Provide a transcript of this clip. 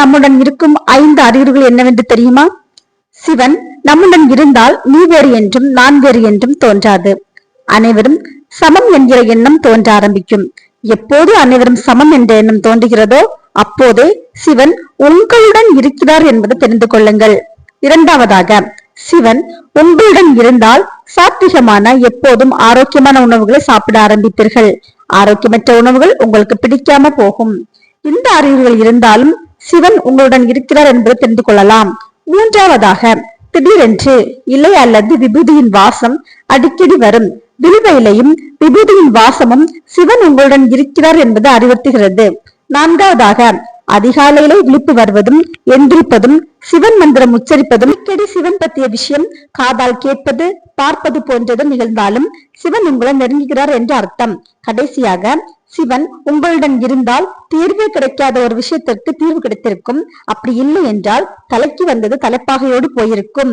நம்முடன் இருக்கும் ஐந்து அறிகுறிகள் என்னவென்று தெரியுமா? சிவன் நம்முடன் இருந்தால் நீ வேறு என்றும் நான் வேறு என்றும் தோன்றாது. அனைவரும் சமம் என்கிற எண்ணம் தோன்ற ஆரம்பிக்கும். எப்போது அனைவரும் சமம் என்ற எண்ணம் தோன்றுகிறதோ அப்போதே சிவன் உங்களுடன் இருக்கிறார் என்பதை தெரிந்து கொள்ளுங்கள். இரண்டாவதாக சிவன் உங்களுடன் இருந்தால் சாத்விகமான எப்போதும் ஆரோக்கியமான உணவுகளை சாப்பிட ஆரம்பிப்பீர்கள். ஆரோக்கியமற்ற உணவுகள் உங்களுக்கு பிடிக்காம போகும். இந்த அறிவுகள் இருந்தாலும் சிவன் உங்களுடன் இருக்கிறார் என்பதை தெரிந்து கொள்ளலாம். மூன்றாவதாக திடீரென்று இலை அல்லது விபூதியின் வாசம் அடிக்கடி வரும். வில்வ இலையும் விபூதியின் வாசமும் சிவன் உங்களுடன் இருக்கிறார் என்பது அறிவுறுத்துகிறது. நான்காவதாக அதிகாலையிலே விழிப்பு வருவதும் எந்திரிப்பதும் சிவன் மந்திரம் உச்சரிப்பதும் அடிக்கடி சிவன் பற்றிய விஷயம் காதால் கேட்பது பார்ப்பது போன்றதும் நிகழ்ந்தாலும் சிவன் உங்களை நெருங்குகிறார் என்று அர்த்தம். கடைசியாக சிவன் உங்களுடன் இருந்தால் தீர்வே கிடைக்காத ஒரு விஷயத்திற்கு தீர்வு கிடைத்திருக்கும். அப்படி இல்லை என்றால் தலைக்கு வந்தது தலைப்பாகையோடு போயிருக்கும்.